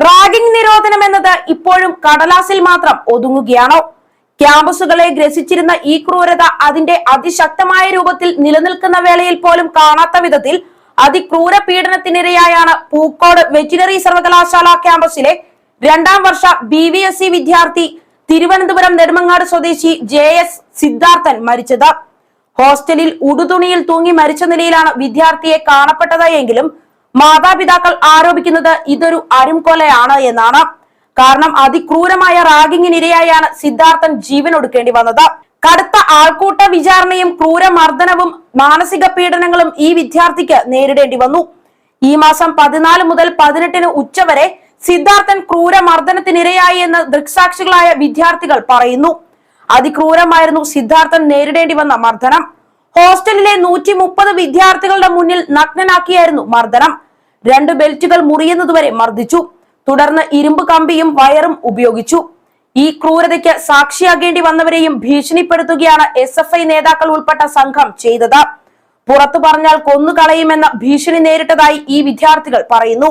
Ragging നിരോധനം എന്നത് ഇപ്പോഴും കടലാസിൽ മാത്രം ഒതുങ്ങുകയാണോ? ക്യാമ്പസുകളെ ഗ്രസിച്ചിരുന്ന ഈ ക്രൂരത അതിന്റെ അതിശക്തമായ രൂപത്തിൽ നിലനിൽക്കുന്ന വേളയിൽ പോലും കാണാത്ത വിധത്തിൽ അതിക്രൂര പീഡനത്തിനിരയായാണ് പൂക്കോട് വെറ്റിനറി സർവകലാശാല ക്യാമ്പസിലെ രണ്ടാം വർഷ ബി സി വിദ്യാർത്ഥി തിരുവനന്തപുരം നെടുമങ്ങാട് സ്വദേശി ജെ സിദ്ധാർത്ഥൻ മരിച്ചത്. ഹോസ്റ്റലിൽ ഉടുതുണിയിൽ തൂങ്ങി മരിച്ച നിലയിലാണ് വിദ്യാർത്ഥിയെ കാണപ്പെട്ടത് എങ്കിലും മാതാപിതാക്കൾ ആരോപിക്കുന്നത് ഇതൊരു അരുംകൊലയാണ് എന്നാണ്. കാരണം അതിക്രൂരമായ റാഗിങ്ങിനിരയായാണ് സിദ്ധാർത്ഥൻ ജീവൻ ഒടുക്കേണ്ടി വന്നത്. കടുത്ത ആൾക്കൂട്ട വിചാരണയും ക്രൂരമർദ്ദനവും മാനസിക പീഡനങ്ങളും ഈ വിദ്യാർത്ഥിക്ക് നേരിടേണ്ടി വന്നു. ഈ മാസം പതിനാല് മുതൽ പതിനെട്ടിന് ഉച്ചവരെ സിദ്ധാർത്ഥൻ ക്രൂരമർദ്ദനത്തിനിരയായി എന്ന് ദൃക്സാക്ഷികളായ വിദ്യാർത്ഥികൾ പറയുന്നു. അതിക്രൂരമായിരുന്നു സിദ്ധാർത്ഥൻ നേരിടേണ്ടി വന്ന മർദ്ദനം. ഹോസ്റ്റലിലെ നൂറ്റി മുപ്പത് വിദ്യാർത്ഥികളുടെ മുന്നിൽ നഗ്നനാക്കിയായിരുന്നു മർദ്ദനം. രണ്ട് ബെൽറ്റുകൾ മുറിയുന്നതുവരെ മർദ്ദിച്ചു. തുടർന്ന് ഇരുമ്പ് കമ്പിയും വയറും ഉപയോഗിച്ചു. ഈ ക്രൂരതയ്ക്ക് സാക്ഷിയാകേണ്ടി വന്നവരെയും ഭീഷണിപ്പെടുത്തുകയാണ് എസ് എഫ് ഐ നേതാക്കൾ ഉൾപ്പെട്ട സംഘം ചെയ്തത്. പുറത്തു പറഞ്ഞാൽ കൊന്നുകളയുമെന്ന ഭീഷണി നേരിട്ടതായി ഈ വിദ്യാർത്ഥികൾ പറയുന്നു.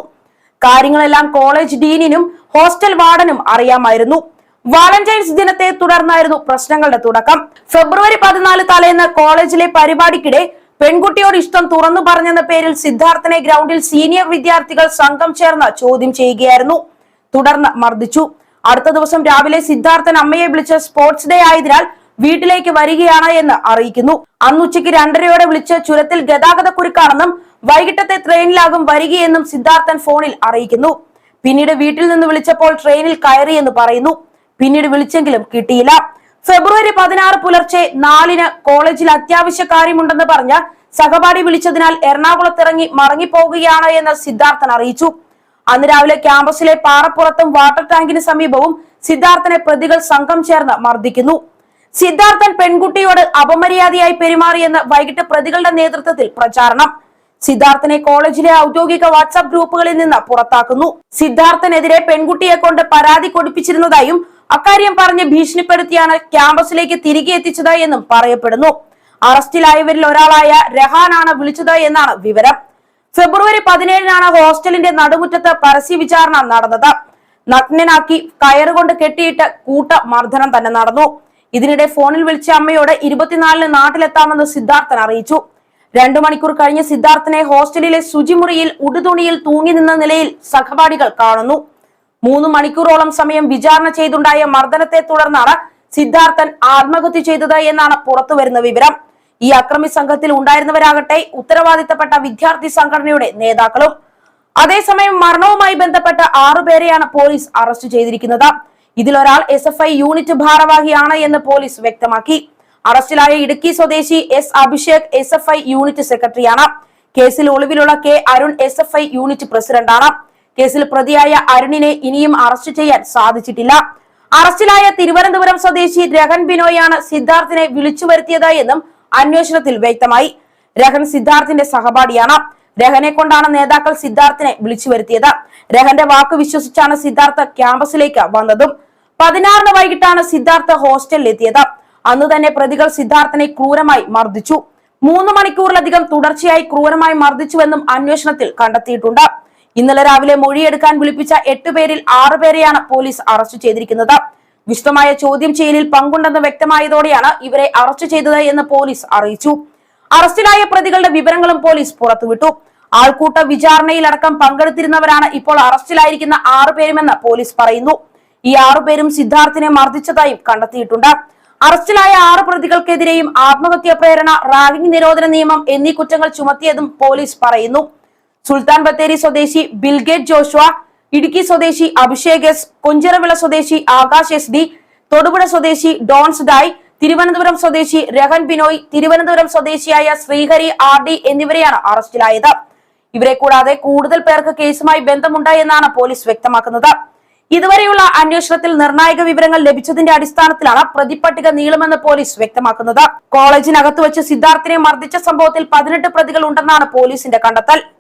കാര്യങ്ങളെല്ലാം കോളേജ് ഡീനിനും ഹോസ്റ്റൽ വാർഡനും അറിയാമായിരുന്നു. വാലന്റൈൻസ് ദിനത്തെ തുടർന്നായിരുന്നു പ്രശ്നങ്ങളുടെ തുടക്കം. ഫെബ്രുവരി പതിനാല് തലേന്ന് കോളേജിലെ പരിപാടിക്കിടെ പെൺകുട്ടിയോട് ഇഷ്ടം തുറന്നു പറഞ്ഞെന്ന പേരിൽ സിദ്ധാർത്ഥനെ ഗ്രൗണ്ടിൽ സീനിയർ വിദ്യാർത്ഥികൾ സംഘം ചേർന്ന് ചോദ്യം ചെയ്യുകയായിരുന്നു. തുടർന്ന് മർദ്ദിച്ചു. അടുത്ത ദിവസം രാവിലെ സിദ്ധാർത്ഥൻ അമ്മയെ വിളിച്ച് സ്പോർട്സ് ഡേ ആയതിനാൽ വീട്ടിലേക്ക് വരികയാണ് എന്ന് അറിയിക്കുന്നു. അന്ന് ഉച്ചയ്ക്ക് രണ്ടരയോടെ വിളിച്ച് ചുരത്തിൽ ഗതാഗത കുരുക്കാണെന്നും വൈകിട്ടത്തെ ട്രെയിനിലാകും വരികയെന്നും സിദ്ധാർത്ഥൻ ഫോണിൽ അറിയിക്കുന്നു. പിന്നീട് വീട്ടിൽ നിന്ന് വിളിച്ചപ്പോൾ ട്രെയിനിൽ കയറിയെന്ന് പറയുന്നു. പിന്നീട് വിളിച്ചെങ്കിലും കിട്ടിയില്ല. ഫെബ്രുവരി പതിനാറ് പുലർച്ചെ നാലിന് കോളേജിൽ അത്യാവശ്യ കാര്യമുണ്ടെന്ന് പറഞ്ഞ് സഹപാഠി വിളിച്ചതിനാൽ എറണാകുളത്തിറങ്ങി മടങ്ങിപ്പോകുകയാണ് എന്ന് സിദ്ധാർത്ഥൻ അറിയിച്ചു. അന്ന് രാവിലെ ക്യാമ്പസിലെ പാറപ്പുറത്തും വാട്ടർ ടാങ്കിന് സമീപവും സിദ്ധാർത്ഥനെ പ്രതികൾ സംഘം ചേർന്ന് മർദ്ദിക്കുന്നു. സിദ്ധാർത്ഥൻ പെൺകുട്ടിയോട് അപമര്യാദയായി പെരുമാറിയെന്ന് വൈകിട്ട് പ്രതികളുടെ നേതൃത്വത്തിൽ പ്രചാരണം. സിദ്ധാർത്ഥനെ കോളേജിലെ ഔദ്യോഗിക വാട്സാപ്പ് ഗ്രൂപ്പുകളിൽ നിന്ന് പുറത്താക്കുന്നു. സിദ്ധാർത്ഥനെതിരെ പെൺകുട്ടിയെ കൊണ്ട് പരാതി കൊടുപ്പിച്ചിരുന്നതായും അക്കാര്യം പറഞ്ഞ് ഭീഷണിപ്പെടുത്തിയാണ് ക്യാമ്പസിലേക്ക് തിരികെ എത്തിച്ചത് എന്നും പറയപ്പെടുന്നു. അറസ്റ്റിലായവരിൽ ഒരാളായ രഹാനാണ് വിളിച്ചത് എന്നാണ് വിവരം. ഫെബ്രുവരി പതിനേഴിനാണ് ഹോസ്റ്റലിന്റെ നടുമുറ്റത്ത് പരസ്യ വിചാരണ നടന്നത്. നഗ്നനാക്കി കയറുകൊണ്ട് കെട്ടിയിട്ട് കൂട്ട മർദ്ദനം തന്നെ നടന്നു. ഇതിനിടെ ഫോണിൽ വിളിച്ച അമ്മയോട് ഇരുപത്തിനാലിന് നാട്ടിലെത്താമെന്ന് സിദ്ധാർത്ഥൻ അറിയിച്ചു. രണ്ടു മണിക്കൂർ കഴിഞ്ഞ് സിദ്ധാർത്ഥനെ ഹോസ്റ്റലിലെ ശുചിമുറിയിൽ ഉടുതുണിയിൽ തൂങ്ങി നിന്ന നിലയിൽ സഹപാഠികൾ കാണുന്നു. മൂന്ന് മണിക്കൂറോളം സമയം വിചാരണ ചെയ്തുണ്ടായ മർദ്ദനത്തെ തുടർന്നാണ് സിദ്ധാർത്ഥൻ ആത്മഹത്യ ചെയ്തത് എന്നാണ് പുറത്തുവരുന്ന വിവരം. ഈ അക്രമി സംഘത്തിൽ ഉണ്ടായിരുന്നവരാകട്ടെ ഉത്തരവാദിത്തപ്പെട്ട വിദ്യാർത്ഥി സംഘടനയുടെ നേതാക്കളും. അതേസമയം മരണവുമായി ബന്ധപ്പെട്ട ആറുപേരെയാണ് പോലീസ് അറസ്റ്റ് ചെയ്തിരിക്കുന്നത്. ഇതിലൊരാൾ എസ് എഫ് ഐ യൂണിറ്റ് ഭാരവാഹിയാണ് എന്ന് പോലീസ് വ്യക്തമാക്കി. അറസ്റ്റിലായ ഇടുക്കി സ്വദേശി എസ് അഭിഷേക് എസ് യൂണിറ്റ് സെക്രട്ടറിയാണ്. കേസിൽ ഒളിവിലുള്ള കെ അരുൺ എസ് യൂണിറ്റ് പ്രസിഡന്റാണ്. കേസിൽ പ്രതിയായ അരുണിനെ ഇനിയും അറസ്റ്റ് ചെയ്യാൻ സാധിച്ചിട്ടില്ല. അറസ്റ്റിലായ തിരുവനന്തപുരം സ്വദേശി രഹൻ ബിനോയാണ് സിദ്ധാർത്ഥിനെ വിളിച്ചു വരുത്തിയതായെന്നും അന്വേഷണത്തിൽ വ്യക്തമായി. രഹൻ സിദ്ധാർത്ഥിന്റെ സഹപാഠിയാണ്. രഹനെ കൊണ്ടാണ് നേതാക്കൾ സിദ്ധാർത്ഥിനെ വിളിച്ചു വരുത്തിയത്. രഹന്റെ വാക്ക് വിശ്വസിച്ചാണ് സിദ്ധാർത്ഥ ക്യാമ്പസിലേക്ക് വന്നതും. പതിനാറിന് വൈകിട്ടാണ് സിദ്ധാർത്ഥ ഹോസ്റ്റലിലെത്തിയത് അന്ന് തന്നെ പ്രതികൾ സിദ്ധാർത്ഥനെ ക്രൂരമായി മർദ്ദിച്ചു. മൂന്ന് മണിക്കൂറിലധികം തുടർച്ചയായി ക്രൂരമായി മർദ്ദിച്ചുവെന്നും അന്വേഷണത്തിൽ കണ്ടെത്തിയിട്ടുണ്ട്. ഇന്നലെ രാവിലെ മൊഴിയെടുക്കാൻ വിളിപ്പിച്ച എട്ട് പേരിൽ ആറുപേരെയാണ് പോലീസ് അറസ്റ്റ് ചെയ്തിരിക്കുന്നത്. വിശദമായ ചോദ്യം ചെയ്യലിൽ പങ്കുണ്ടെന്ന് വ്യക്തമായതോടെയാണ് ഇവരെ അറസ്റ്റ് ചെയ്തത് എന്ന് പോലീസ് അറിയിച്ചു. അറസ്റ്റിലായ പ്രതികളുടെ വിവരങ്ങളും പോലീസ് പുറത്തുവിട്ടു. ആൾക്കൂട്ട വിചാരണയിലടക്കം പങ്കെടുത്തിരുന്നവരാണ് ഇപ്പോൾ അറസ്റ്റിലായിരിക്കുന്ന ആറു പേരുമെന്ന് പോലീസ് പറയുന്നു. ഈ ആറുപേരും സിദ്ധാർത്ഥിനെ മർദ്ദിച്ചതായും കണ്ടെത്തിയിട്ടുണ്ട്. അറസ്റ്റിലായ ആറ് പ്രതികൾക്കെതിരെയും ആത്മഹത്യാ പ്രേരണ റാഗിംഗ് നിരോധന നിയമം എന്നീ കുറ്റങ്ങൾ ചുമത്തിയതും പോലീസ് പറയുന്നു. സുൽത്താൻ ബത്തേരി സ്വദേശി ബിൽഗേറ്റ് ജോഷ്വ ഇടുക്കി സ്വദേശി അഭിഷേക് എസ് കൊഞ്ചിറവിള സ്വദേശി ആകാശ് എസ് ഡി തൊടുപുഴ സ്വദേശി ഡോൺസ് ഡായ് തിരുവനന്തപുരം സ്വദേശി രഹൻ ബിനോയ് തിരുവനന്തപുരം സ്വദേശിയായ ശ്രീഹരി ആർ ഡി എന്നിവരെയാണ് അറസ്റ്റിലായത്. ഇവരെ കൂടാതെ കൂടുതൽ പേർക്ക് കേസുമായി ബന്ധമുണ്ടായെന്നാണ് പോലീസ് വ്യക്തമാക്കുന്നത്. ഇതുവരെയുള്ള അന്വേഷണത്തിൽ നിർണായക വിവരങ്ങൾ ലഭിച്ചതിന്റെ അടിസ്ഥാനത്തിലാണ് പ്രതിപട്ടിക നീളുമെന്ന് പോലീസ് വ്യക്തമാക്കുന്നത്. കോളേജിനകത്ത് വെച്ച് സിദ്ധാർത്ഥിനെ മർദ്ദിച്ച സംഭവത്തിൽ പതിനെട്ട് പ്രതികൾ ഉണ്ടെന്നാണ് പോലീസിന്റെ കണ്ടെത്തൽ.